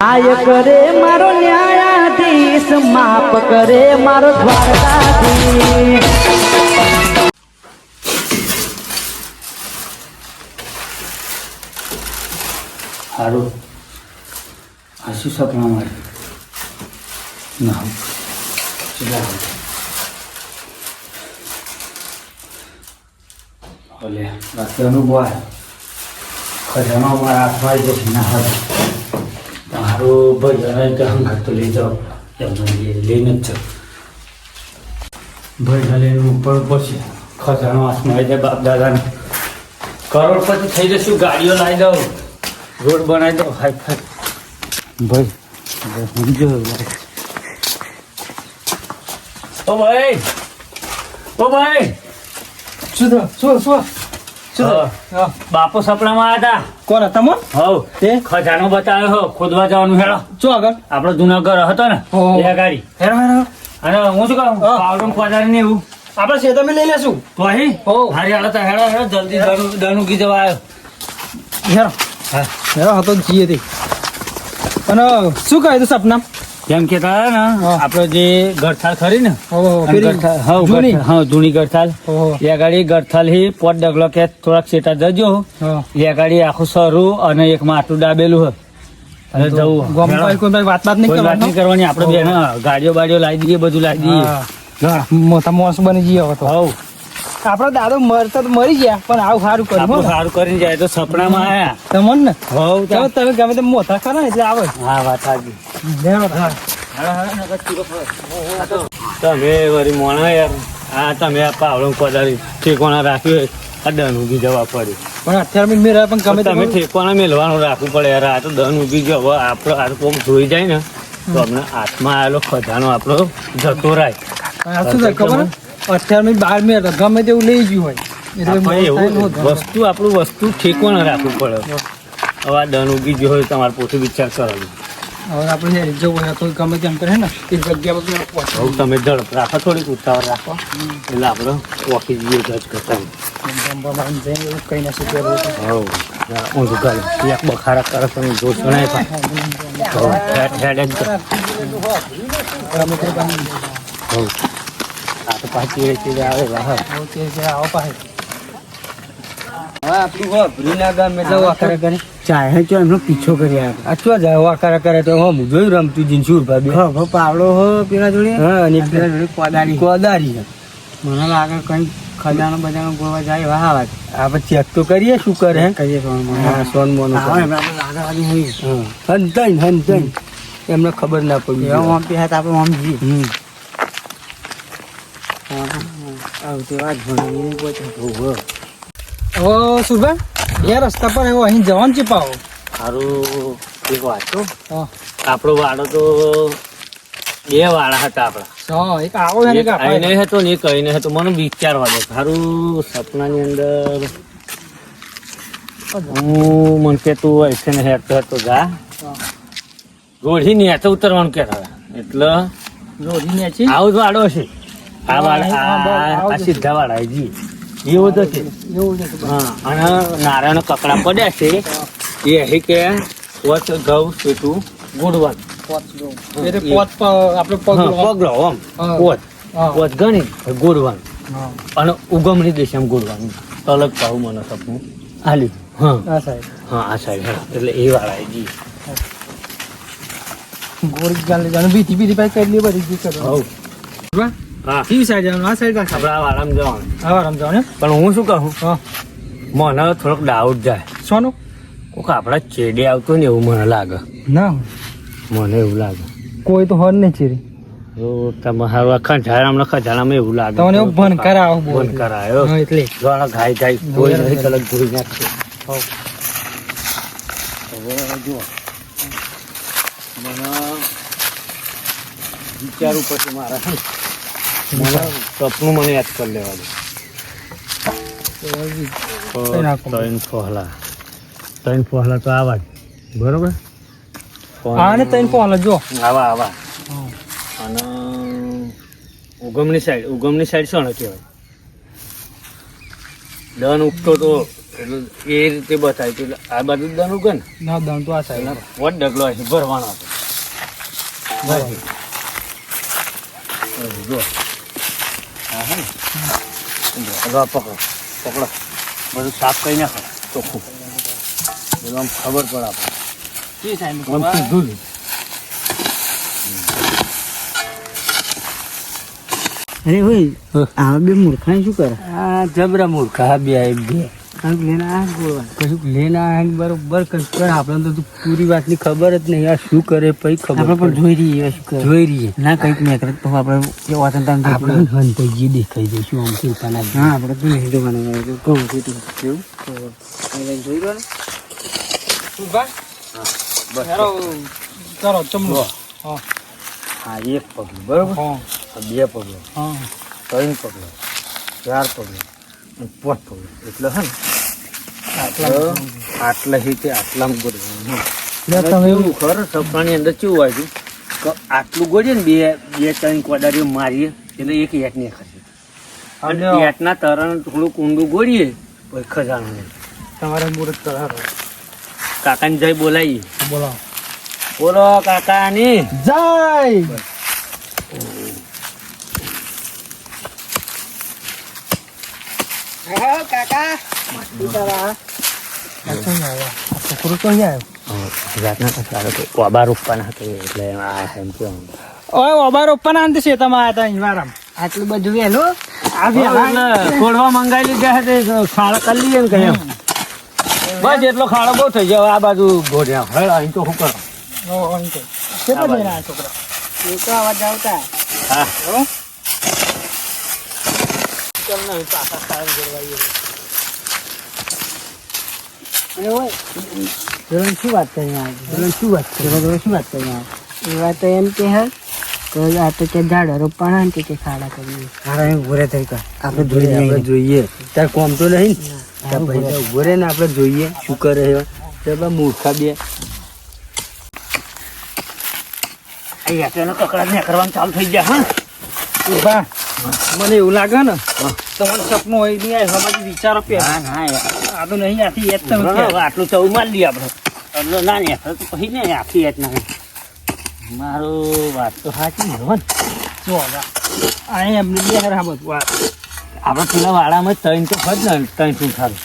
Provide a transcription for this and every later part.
આય કરે મારો ન્યાયાધીશ, માફ કરે મારો દ્વારકાધીશ. સારું આ સપના મારે. ના. ઓલે, રાતે અનુભવ ખજાનો અમારા હાથમાં જશે ના હાથ તારું ભજન કે હંગાત તો લઈ જાઓ. એમને લઈ- લઈને જ જાઓ. ભજન લઈને ઉપર પડશે ખજાનો હાથમાં આવી જાય બાપ દાદાને. કરોડપતિ થઈ જશું, ગાડીઓ લાવી દઉં. રોડ બનાવી દો હાઈ ફાઈ ભાઈ, સમજો ઓ ભાઈ ઓ ભાઈ. શું? શું શું બાપુ સપનામાં આવ્યા કોણ હતા તમો હતા હવ. તે ખજાનો બતાવ્યો હો ખોદવા જવાનું હેડો. શું આગળ. આપણો જુનાગઢ હતો ને. એ ગાડી. હેરો હેરો અને હું શું કહું હા. પાવડમ ખોદારી ને એવું. આપણે સેતો મેં લઈ લેશું. તો અહીં? હો. હારી હાલત હેડો હેડો જલ્દી દનુ દનુકી જવા આવ્યો હેરો હા. હેરો હતો જીએ તે અને શું કહે તું સપના જેમ કે તારે ને હા. જે ગરથાલ ખરી ને જૂની? ગરથાલ એ ગાડી ગરથાલ હી પોટ ડગલો કે થોડાક સેટા જજો એ ગાડી આખું સરું અને એક માટું ડાબેલું હોય અને જવું. વાત વાત નહીં કરવાની આપણે બેન ગાડીઓ બાડીઓ લાવી દઈએ બધું લાવી દઈએ. મોટા મોસ બની જઈએ હવે તો. હવ. આપડે દાદો મરતા તો મરી ગયા પણ આવું સારું કર્યું આપણું સારું કરીને જાય તો સપનામાં આયા. તમને ને? હોવ તમે તમે ગમે તેમ મોટા ખરા એટલે આવે. હા વાત સાચી. તમે વરી મોણા યાર. આ તમે આ પાવડો કોદાળી ઠેકોણા રાખ્યું હોય, આ દન ઊભી જવા પડે. પણ અત્યારે મેં મેરા પણ ગમે તમે ઠેકોણા મેલવાનું રાખવું પડે યાર. આ તો દન ઊભી જવા આપણો આ કોમ જોઈ જાય ને તો અમને હાથમાં આવેલો ખજાનો આપણો જતો રાય. શું ખબર? હે? બારમી. ગમે તેવું લઈ ગયું હોય. એટલે એવું વસ્તુ આપણું વસ્તુ ઠેકોણા રાખવું પડે. હવે આ દન ઉગી ગયો હોય તમારે પોતે વિચાર કરવાનો. હવે આપણે જવું હોય તો ગમે તેમ કરે ને એ જગ્યા પર પહોંચે હવે તમે ઝડપ રાખો થોડીક ઉતાવળ રાખો. એટલે આપણે વોકી જઈએ જજ કરતા. કઈ ના શીખે ઊંધું કરે. એક બખારા કરે તમે જો જણાય પણ. હેડ હેડ જ કર. આ તો પાછી રેતી આવે વાહ આવો હા હો ગામ એટલે વાકરા કરે ચાહે તો એમનો પીછો કરી આવે. આ શું જાય વાકરા કરે તો હો હું જોયું રમતું જીનસુર ભાભી ખબર પાવડો હો પેલા જોડે? હા અને પેલા જોડે કોદાળી. કોદારી મને લાગે કઈ ખજાનો બજાનો ગોવા જાય વાહ વાત. આપણે ચેક તો કરીએ શું કરે? હે હા સોન મોનો હંતન હંતન એમને ખબર ના પડી. આમ પી આપણે આમ જઈએ હમ આવતી વાત ભણી પહોંચે ઓ સુરભા એ રસ્તા પર એવો અહીં જવાનું છે પાવો સારું એક વાત તો આપણો વાડો તો બે વાડા હતા આપણા. એક આવો એક એક હતો ને એક કહીને હતો. મને વિચારવા દે. સારું સપનાની અંદર હું મન કે તું હશે ને હેરતો હતો જા. રોઢી ને તો ઉતરવાનું કે એટલે રોડી ને આવું જ વાડો છે. આ વાડા આ- આવું આ જ સીધા વાડા જી એવો તો છે. એવું હા અને નારાયણ કકડા પડ્યા છે. એ અહીં કે વચ ઘઉં સેટું લો. પગલો હા. પોત. પોત ગણી ગુડવન અને ઉગમની દેશમ ગુડવાનું અલગ પાવું મને સપનું. હાલી. હા. આ સાઈડ હા આ હા. એટલે એ વાળા જી ગોરી ગાલે જાણે બીતી બીતી પાઈ કરી લે બધી જી કરો વાહ હા. ઈ સાઈડ જવાનું આ સાઈડ આપણા વાળામાં જવાનું. આરામ રમજાવ પણ હું શું કહું? હા. મને થોડોક ડાઉટ જાય. શોનો? કોક આપણા ચેડે આવતો ને એવું મને લાગે. ના મને એવું લાગે. કોઈ તો હોન નહીં ચીરી તમારું ખંજારામાં ખજાણામાં એવું લાગે. તમને ભન કરાવ બહુ ભન કરાયો એટલે. ઘણા ઘાય જાય કોઈ નહીં કલક ધોઈ નાખશે જુઓ. મને વિચારવું પછી મારા. સપનું મને યાદ કરી લેવા દે ત્રણ ફોહલા ત્રણ ફોહલા તો આવા જ બરોબર આને ત્રણ ફોન જો આવા આવા અને ઉગમની સાઈડ ઉગમની સાઈડ શું કહેવાય દન ઉગતો તો એટલે એ રીતે બતાવ્યું. એટલે આ બાજુ દન ઉગે ને ના દન તો આ સાઈડ વોટ ડગલો છે ભરવાનો હતો જો હા હે. ને પકડો પકડો. બધું સાફ કરી નાખો. ચોખ્ખું. આમ ખબર પડે આપણે. અરે ભાઈ આ બે મૂર્ખા શું કરે? આ જબરા મૂર્ખા બે બે. કાંઈક લઈને કશું લેના બરોબર આપણે તો પૂરી વાતની ખબર જ નહીં. યાર શું કરે પછી ખબર આપણે પણ જોઈ રહીએ જોઈ રહીએ. ના કંઈક મેં કરે. તો આપણે એ આપણે તાન આપણે હંતાઈ દેખાઈ દઈશું આમ શિલ્પાના હા આપણે તો નહીં જોવાનું કહું છું તું કેવું જોઈ રહ્યો ને કરો ચમલો હા. એક પગલું બરોબર? હા. બે પગલું. હા. ત્રણ પગલું. ચાર પગલું. પાંચ એટલે હે આટલા આટલા હિતે આટલા ગોળવાનું ખરું સપનાની અંદર ચેવું આવ્યું કે આટલું ગોળીએ ને બે બે ત્રણ કોદારીઓ મારીએ એટલે એક હેટ ને ખસે અને એટના તરણ થોડું કુંડું ગોળીએ પછી ખજાનો તમારે મુહૂર્ત કરાવો. કાકાને જય બોલાવીએ બોલો બોલો કાકાની. જય! છોકરો તો અહીંયા રાતના સારો કે કોબા રોપવાના હતા એટલે આ એમ કે ઓય ઓબાર ઓપન આંતી છે તમે આયા તા આટલું બધું વહેલું આ બી ખોડવા મંગાવી લીધા છે તે ખાડા કરી લઈએ ને કઈ બસ એટલો ખાડો બહુ થઈ ગયો. આ બાજુ ગોઢ્યા. હવે અહીં તો શું કરો? કેટલા જણા છોકરા? એ તો અવાજ આવતા. હા. ચાલ ને પાછા સાહેબ જોડવાઈએ અને હોય ધોરણ શું વાત કરી ધોરણ શું વાત છે જોડે જોડે શું વાત કરી એ વાત તો એમ કે હે તો આ તો કે ઝાડ રોપવાના કે કે ખાડા કરી ખાડા એમ ઉભરે થઈ કા આપણે જોઈ આપણે જોઈએ. તાર કોમ તો નહીં ને? તાર પૈસા ઊભો રહે ને આપણે જોઈએ. શું કરે છે? તે બધા મૂર્ખા બે. અહીંયા તો એનો કકડા ને કરવાનું ચાલુ થઈ ગયા હા. ઊભા. મને એવું લાગે ને તમારું સપનું હોય નહીં આવ્યો હવામાંથી વિચારો પે ના ના આ તો નહીં આથી એક તમે આટલું ચૌ મારી લઈએ આપણે. ના ને તો પછી ને આખી યાદ ના મારો વાત તો સાચી હો ને. જો આ એમને બે હાર હા બધું આ આપણે પેલા વાડામાં જ ત્રણ તો ખજ ને ત્રણ શું સારું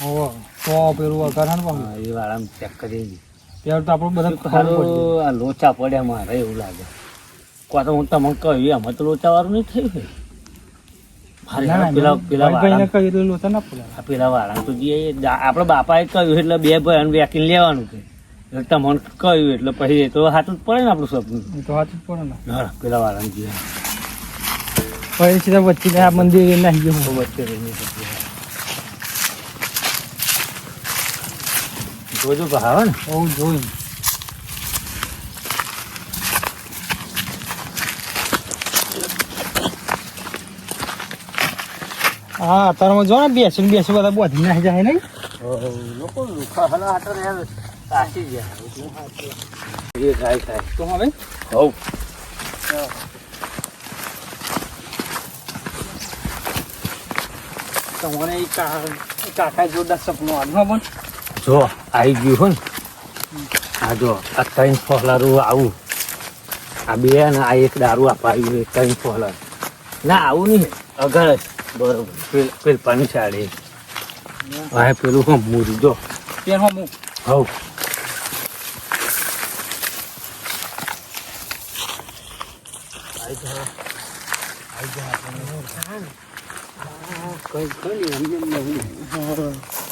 હો તો પેલું વગર પણ. એ વાળામાં ચેક કરી પેલું તો આપણું બધા આ લોચા પડ્યા મારે એવું લાગે. કા તો હું તમને કહ્યું એમાં તો લોચાવાળું નહીં થયું જાય. ભાઈ આપડે બાપાએ કહ્યું એટલે બે ભાઈ વેકીને લેવાનું છે. એટલે તમને કહ્યું એટલે પછી એ તો હાથું જ પડે ને આપણું સપનું તો હાચું જ પડે ને. પેલા વાળાને જે પછી સીધા વચ્ચે આ મંદિર નાખી ગયો. વચ્ચે જોજો ભાવે ને. બહુ જોઈ. હા અત્યારમાં જો ને બેસી બેસી બધા બોધી નાખી જાય નહીં? લોકો હલા હાટર યાર તો હવે હવ તમારે એ કાકા જોરદાર સપનું આવ્યું પણ જો, આવી ગયું હો ને. આ જો, આ ત્રણ ફોલારું આવું. આ બે ને આ એક દારૂ આપવા આવ્યું, એ ત્રણ ફોલર ના, આવું નહીં. અગર જ બરોબર. પેલ પેલ પાણી સાડે હા પેલું હું મૂરી જો. પેન હું હવ.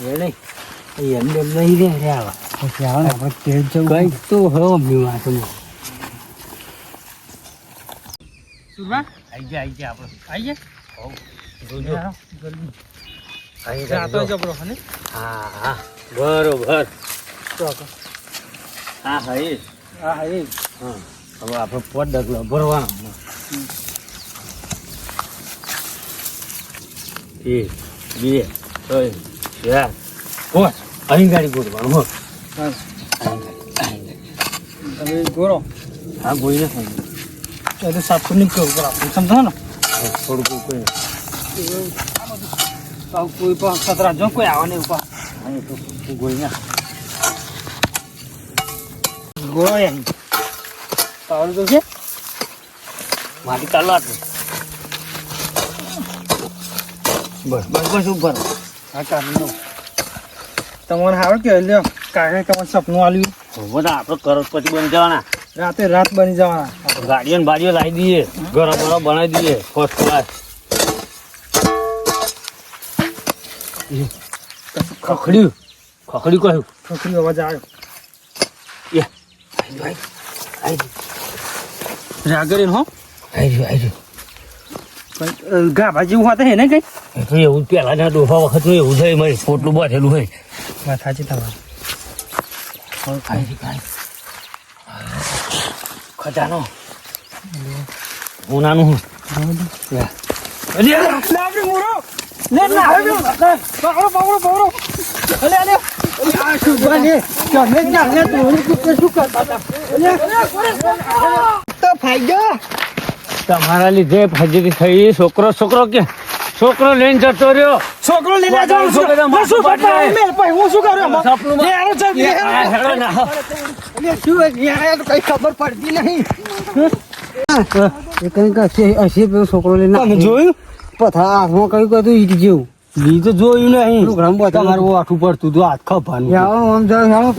એ નહીં. એ એમને એમ નહીં રે રે આવા. પછી આવો ને આપણે તેલ જવું કંઈક તો હવે અમની વાતમાં સુરભા? આઈ ગયા આઈ ગયા આપણે. આવી જાય જોજો જાતો જબરો હને? હા હા બરોબર. હા હા એ. હા હા એ. હા હવે આપણે પોટ ડગલો ભરવાનો. એક બે ત્રણ ચાર. પાંચ અહીં ગાડી ગોઠવાનું હો. તમે ગોરો. હા ગોઈ નથી સાફ નહીં કરવું પડે આપણે સમજો ને? થોડુંક કોઈ કોઈ પણ ખતરા જો કોઈ આવે નહીં ઉપર તો ગોળીના ગોળો એમ પાવડું તો છે મારી આટલું બસ બસ બસ ઉપર હા લો તમને કે લ્યો કાકા તમારે સપનું આલ્યું બધા આપણે કરોડપતિ બની જવાના રાતે રાત બની જવાના ગાડીઓ ને બાડીઓ લાવી દઈએ ઘરો બરો બનાવી દઈએ ફર્સ્ટ ક્લાસ ખખડ્યું. ખખડ્યું કહ્યું. છોકરી અવાજ આવ્યો. એ આવી રાગરીન હો. આવી આવી પણ ગાભા ઊભા હોતે હે ને કઈ? એ તો એવું પેલા ના ડોફા વખત એવું છે મારી પોટલું બાંધેલું હોય. વાત સાચી તમારી. ખજાનો. ઉનાનું હું. લાવજો મોરો. લે ના આવે પાવડો પાવડો પાવડો અલે અલે. આ શું બને તમે તો શું કરતા હતા? તો ફાયદો તમારા લીધે ફજરી થઈ. છોકરો છોકરો કે છોકરો લઈને જતો રહ્યો. છોકરો લઈને જાઉં છું. હું શું કરતા મેલ ભાઈ હું શું કરું? સપનું એ આરો ચાલ, એ હેડો ના અલે શું યાર તો કઈ ખબર પડતી નહીં. એ કઈ કશે હશે પેલો છોકરો લઈને તમે જોયું? પથરા હાથમાં કયું કતું ઈટ જેવું. ઈ તો જોયું નહીં. પેલું ગ્રામ બતાવ્યું. તમારું આઠું પડતું હતું હાથ ખપાનું આવો આમ જાઓ આવો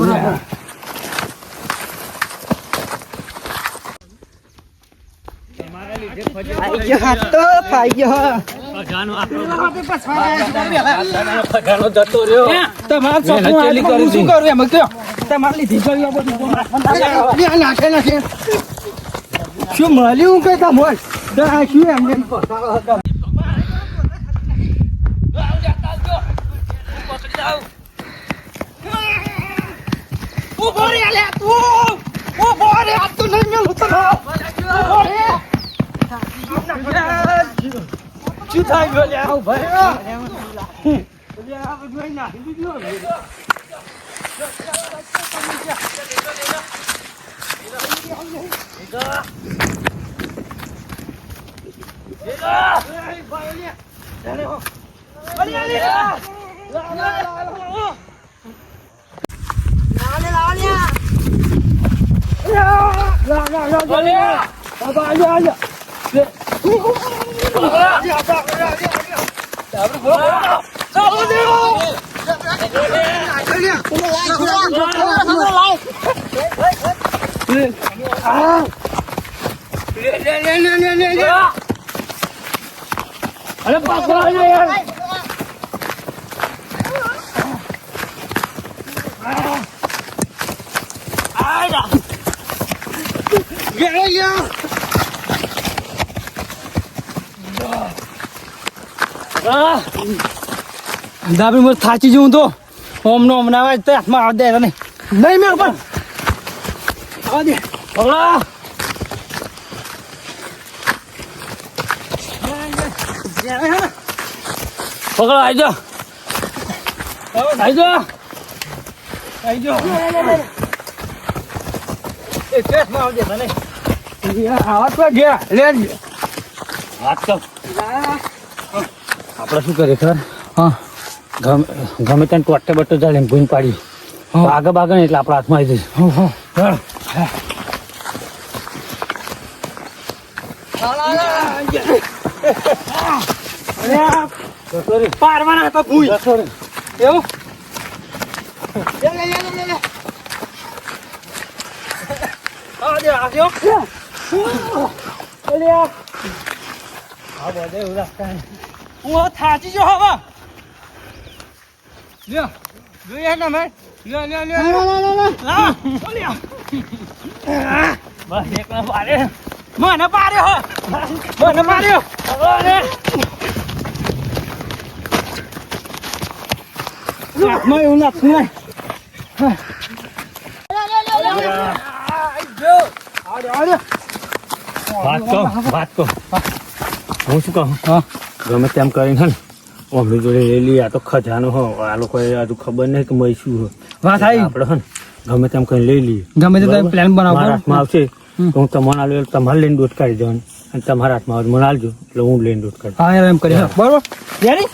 શું હાથ તો ફાઈ શું ખજાનો ખજાનો જતો રહ્યો તમારે મેં સપનું હથેળી આલ્યું, હું કરી શું હતી. કરું એમાં કયો તમારે લીધી ગયું આ બધું નાખે નાખે શું મળ્યું કઈ કામ હોય તો આ શું એમને પસારો હતો ઊભો રે લે તું ઊભો રે આ તો નહીં મેલું તને ઊભો રે શું થાય ગયો લે ઊભો રે લે આ બધું નાખી દીધું અરે પકડો ને યાર આ દાબી મત થાચી જઉં તો ઓમ નો ના આવે તે હાથમાં આવે દે નહીં નહીં મેં પણ આવા દે પકડો પકડો આવી જાઓ આવી જાઓ આઈ જો એ પેટમાં આવજે તને આવા તો ગયા લે વાત કર આપણે શું કરીએ ખબર હા ગમે ત્યાં ટોટે બટ્ટો ચાલે ભૂન પાડી આગળ બાગળ ને એટલે આપણા હાથમાં આવી હો. પારવાના હતા ભૂઈ એવું લે દે અલ્યા આ બધે એવું રાખતા હું થાચી જો હવે લ્યો જોઈએ ને મેં લ્યો લ્યો લ્યો હા અલ્યા બસ એકલા પાડે મને પાડ્યો હો મને પાડ્યો અરે હાથમાં એવું નાખતું નહીં વાત કહું વાત કહું. હું શું કહું? હા. ગમે તેમ કરીને ને અમની જોડે લઈ લઈએ આ તો ખજાનો હો આ લોકો હજુ ખબર નહીં કે મય શું વાત આવી આપણે હે ગમે તેમ કરીને લઈ લઈએ. ગમે તે પ્લાન બનાવો હાથમાં આવશે તો હું તમારે આલ્યો તમારે લઈને દોટ કાઢી જવાનું અને તમારા હાથમાં આવજો મને આલજો એટલે હું લઈને દોટ કાઢી હા એમ કરી બરોબર. રેડી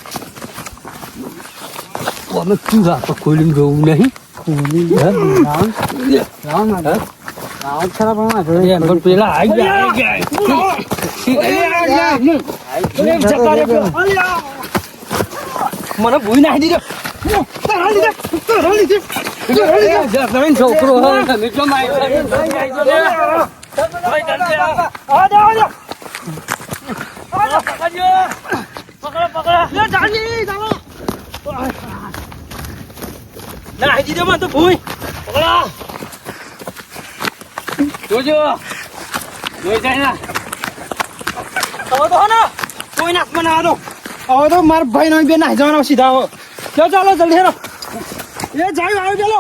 અમે શું રાખો ખોલીને જોવું નહીં. ખોલી રામ રાઉન્ડ રાઉન્ડ ખરાબ આમાં જોડે એમ પણ પેલા ગયા. ગયા મને ભૂઈ નાખી દીધો છોકરો નાખી દીધો. મને તો ભૂઈ જોજો. જોઈ જાય ને. હવે તો હો ને. કોઈ નાખ મને આ દો હવે તો મારા ભાઈ નો બે નાહી જવાનો સીધા હવે ચાલો ચાલો જલ્દી હેરો. એ જાય આવી ચાલો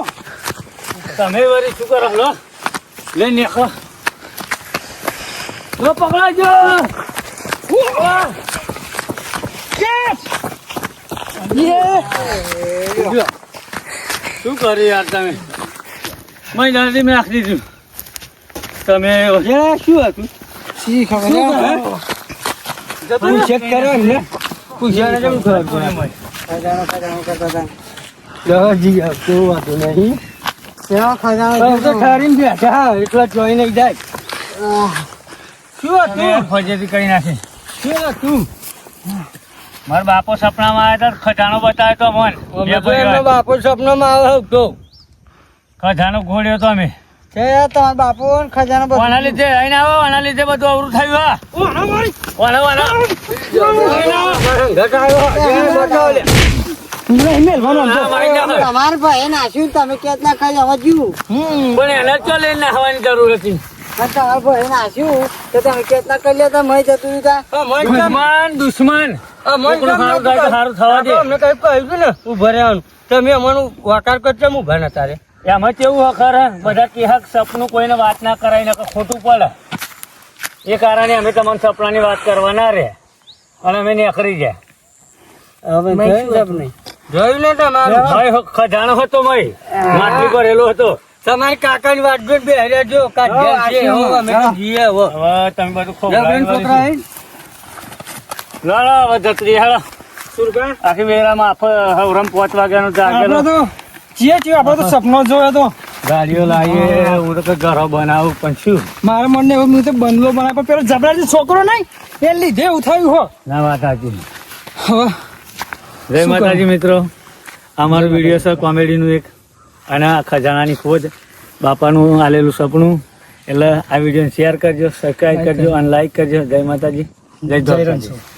તમે વરી શું કરો લો. લઈ નેખો. લો પકડાજો શું કરી યાર તમે? મેં જલ્દી મેં આખી દીધું. તમે એ શું હતું? શી ખબર હું ચેક કર્યો એમને પૂછ્યા કેમ હતા. હતું? કરી હતું? મારા બાપો સપનામાં આવ્યા હતા ખજાનો બતાવ્યો તો મન. બાપો સપનામાં આવે તો ખજાનો ઘોડ્યો તો અમે. છે તમારા બાપુ ખજાનો બધું. કોના લીધે આઈને આવો આના લીધે બધું અવરું થયું હા. ઓ હા મારી. તમારા ભાઈ નાખ્યું તમે ક્યાંક ના ખાઈ હમ. પણ એને તો લઈને નાહવાની જરૂર હતી? તમારા ભાઈ નાખ્યું તો તમે ક્યાંક ના કરી લેતા મય જતું દુશ્મન દુશ્મન. સારું થવા દે. મેં કઈ કહ્યું ને ઊભા રહેવાનું. તમે અમારું વાકાર કરજો ઊભા ને રે એમાં કેવું ખર. બધા કેહક સપનું કોઈને વાત ના કરાય નકર ખોટું પડે. એ કારણે અમે તમને સપનાની વાત કરવા ના રે. અને અમે નીકળી ગયા હવે જોયું ને તમારું? ભાઈ ખજાનો હતો મય માટી ભરેલો હતો. તમારી કાકાની વાત જો બે હર્યા જો કાઢ્યા છે? હો, અમે જીએ હો. હવે. તમે બધું ખોબ જબરન છોકરા? ના ના હવે જતરી હેળો સુરકા? આખી વેરામાં આફ હવરમ પાંચ વાગ્યાનું જાગેલો. તો જીએ આપણે તો સપનો જોયો તો. ગાડીઓ લાવીએ હું તો ઘરો બનાવું પણ શું? મારા મનને એવું હું તો બંગલો બનાવ્યો પણ પેલો જબરાજી છોકરો નહીં એ લીધે એવું થયું હો. ના માતાજી હવે જય માતાજી મિત્રો. અમારો વીડિયો છે કોમેડીનું એક. અને ખજાનાની ખોજ બાપાનું આલેલું સપનું. એટલે આ વીડિયો શેર કરજો સબસ્ક્રાઈબ કરજો અને લાઈક કરજો. જય માતાજી. જય જય